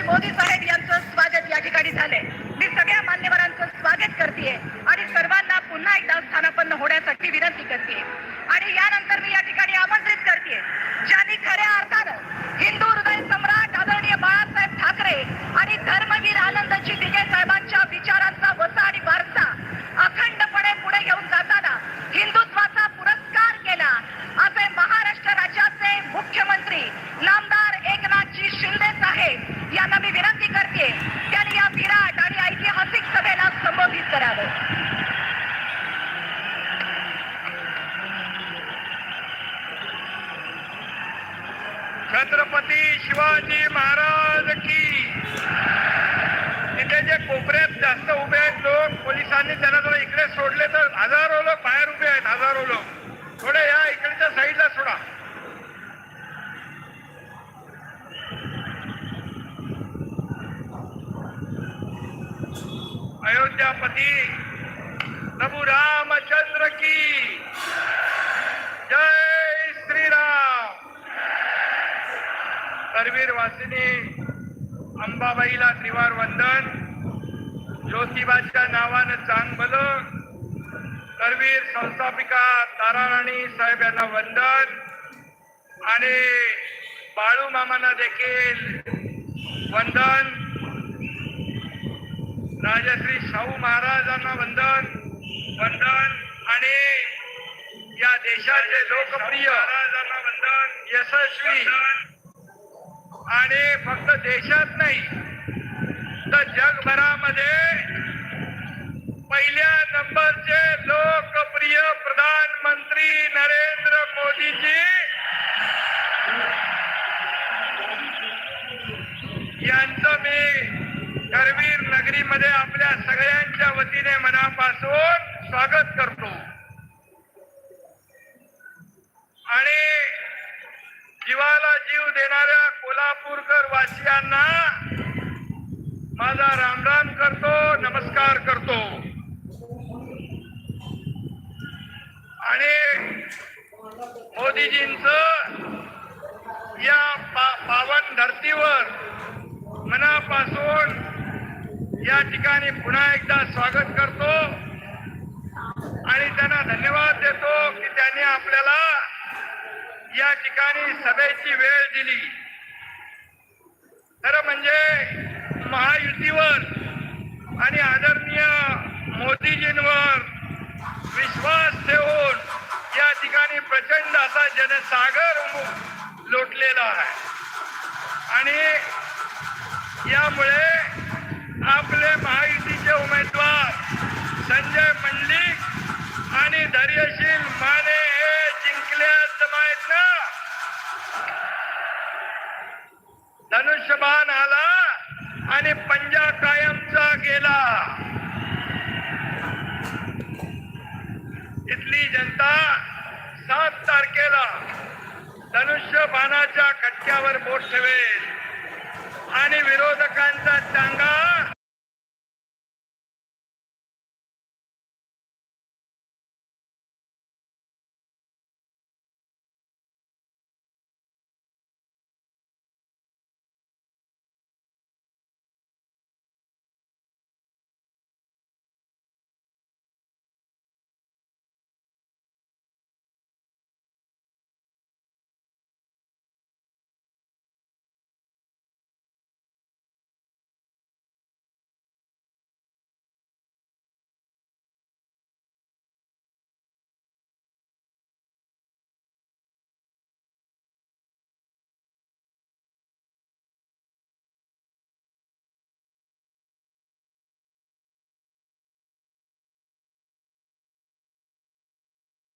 श्री मोदी साहेब यांचं स्वागत या ठिकाणी झालंय. मी सगळ्या मान्यवरांचं स्वागत करते आणि सर्वांना पुन्हा एकदा स्थानापन्न होण्यासाठी विनंती करते आणि यानंतर मी या ठिकाणी आहेत थोडे या इकडच्या साईडला सोडा. अयोध्यापती प्रभू रामचंद्र की जय श्रीराम. करवीर वासिनी अंबाबाईला त्रिवार वंदन ज्योतिबाच्या नावानं चांग चांगबल करवीर संस्थापिका ताराराणी साहेब यांना वंदन. आणि बाळू मामांना देखील वंदन. राजश्री शाहू महाराजांना वंदन वंदन. आणि या देशाचे लोकप्रिय महाराजांना वंदन. यशस्वी. आणि फक्त देशात नाही तर जगभरामध्ये पहिल्या नंबरचे लोकप्रिय प्रधानमंत्री नरेंद्र मोदीजी यांचं मी करवीर नगरीमध्ये आपल्या सगळ्यांच्या वतीने मनापासून स्वागत करतो. आणि जीवाला जीव देणाऱ्या कोल्हापूरकर वासियांना माझा रामराम करतो नमस्कार करतो. आणि मोदीजींच या पा पावन धर्तीवर मनापासून या ठिकाणी पुन्हा एकदा स्वागत करतो. आणि त्यांना धन्यवाद देतो की त्यांनी आपल्याला या ठिकाणी सभेची वेळ दिली. खरं म्हणजे महायुतीवर आणि आदरणीय मोदीजींवर विश्वास ठेवून या ठिकाणी प्रचंड असा जनसागर लोटलेला आहे. आणि यामुळे आपले महायुतीचे उमेदवार संजय मंडलिक आणि धैर्यशील माने हे जिंकले माहीत ना धनुष्यबाण आला आणि पंजा कायमचा गेला. इथली जनता सात तारखेला धनुष्यबाणाच्या खटक्यावर बोट ठेवेल आणि विरोधकांचा चांगा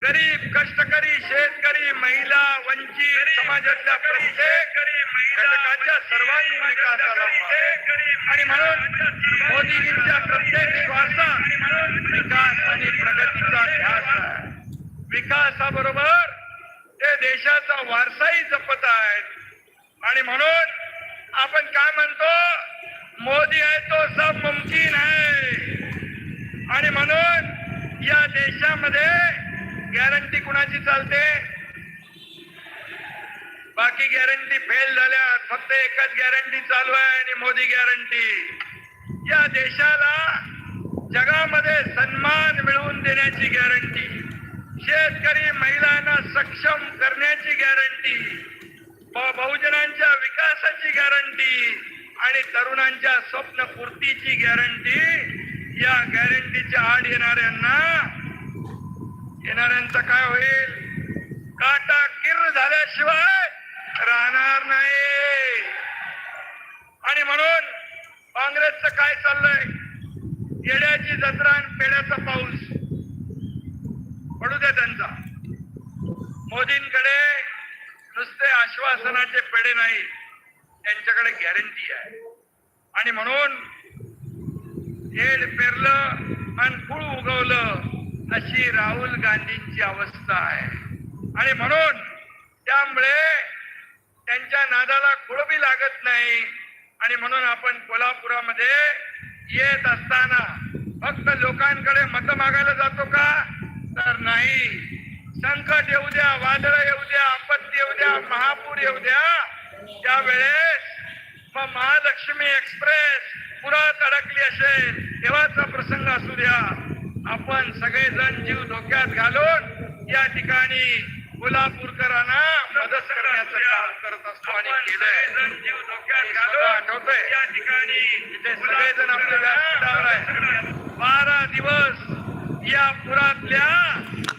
गरीब कष्टकरी शेतकरी महिला वंचित समाजातल्या प्रत्येक घटकाच्या सर्वांगीण विकासाला आणि म्हणून मोदीजींच्या प्रत्येक श्वासा विकास आणि प्रगतीचा ध्यास विकासाबरोबर ते देशाचा वारसाही जपत आहेत. आणि म्हणून आपण काय म्हणतो? मोदी आहे तो सब मुमकिन आहे. आणि म्हणून या देशामध्ये गॅरंटी कुणाची चालते? बाकी गॅरंटी फेल झाल्या फक्त एकच गॅरंटी चालू आहे आणि मोदी गॅरंटी. या देशाला जगामध्ये सन्मान मिळवून देण्याची गॅरंटी शेतकरी महिलांना सक्षम करण्याची गॅरंटी बहुजनांच्या विकासाची गॅरंटी आणि तरुणांच्या स्वप्नपूर्तीची गॅरंटी या गॅरंटीच्या आड येणाऱ्यांना येणाऱ्यांचं काय होईल? काटा किर्र झाल्याशिवाय राहणार नाही. आणि म्हणून काँग्रेसचं काय चाललंय? येड्याची जत्रा आणि पेड्याचा पाऊस. पडू द्या त्यांचा. मोदींकडे नुसते आश्वासनाचे पेढे नाही. त्यांच्याकडे गॅरंटी आहे. आणि म्हणून हेड पेरलं आणि फूळ उगवलं. अशी राहुल गांधींची अवस्था आहे. आणि म्हणून त्यामुळे त्यांच्या नादाला कुळबी लागत नाही. आणि म्हणून आपण कोल्हापुरामध्ये येत असताना फक्त लोकांकडे मत मागायला जातो का? तर नाही. संकट येऊ द्या वादळ येऊ द्या आपत्ती येऊ द्या महापूर येऊ द्या. त्यावेळेस मग महालक्ष्मी एक्सप्रेस पुरात अडकली असेल. तेव्हाचा प्रसंग असू द्या. आपण सगळेजण जीव धोक्यात घालून या ठिकाणी कोल्हापूरकरांना मदत करण्याचं काम करत असतो आणि केलंय. जीव धोक्यात घालून आठवतंय या ठिकाणी तिथे सगळेजण आपल्या व्यासपीठावर आहे बारा दिवस या पुरातल्या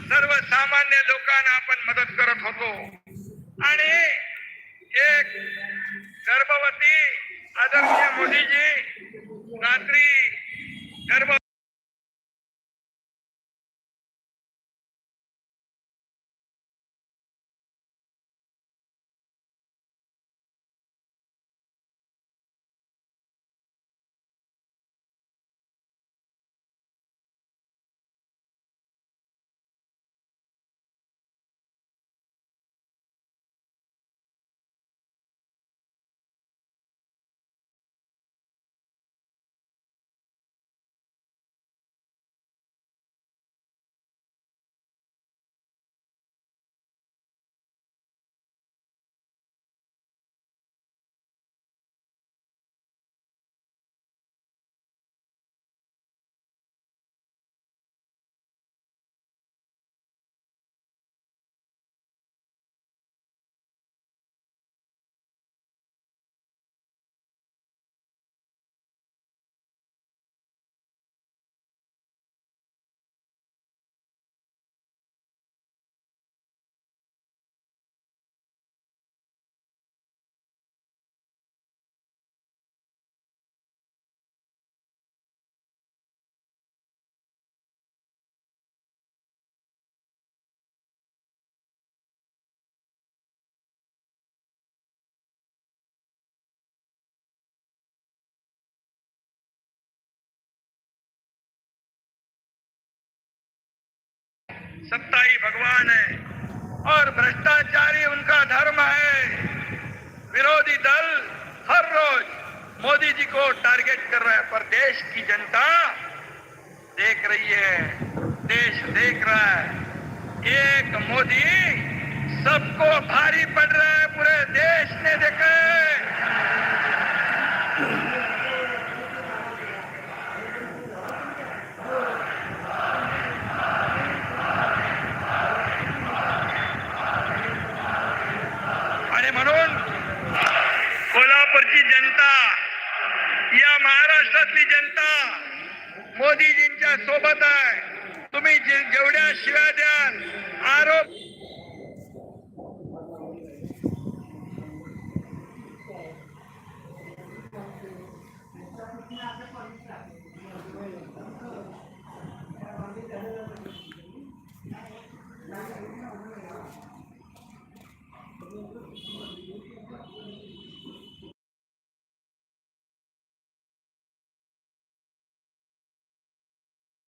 सर्वसामान्य लोकांना आपण मदत करत होतो. आणि एक गर्भवती आदरणीय मोदीजी सत्ताई भगवान है और भ्रष्टाचारी उनका धर्म है। विरोधी दल हर रोज मोदी जी को टारगेट कर रहा है, पर देश की जनता देख रही है, देश देख रहा है एक मोदी सबको भारी पड़ रहा है, पूरे देश ने देखा है। देशाची जनता या महाराष्ट्रातली जनता मोदीजींच्या सोबत आहे. तुम्ही जे- जेवढ्या शिव्या द्याल आरोप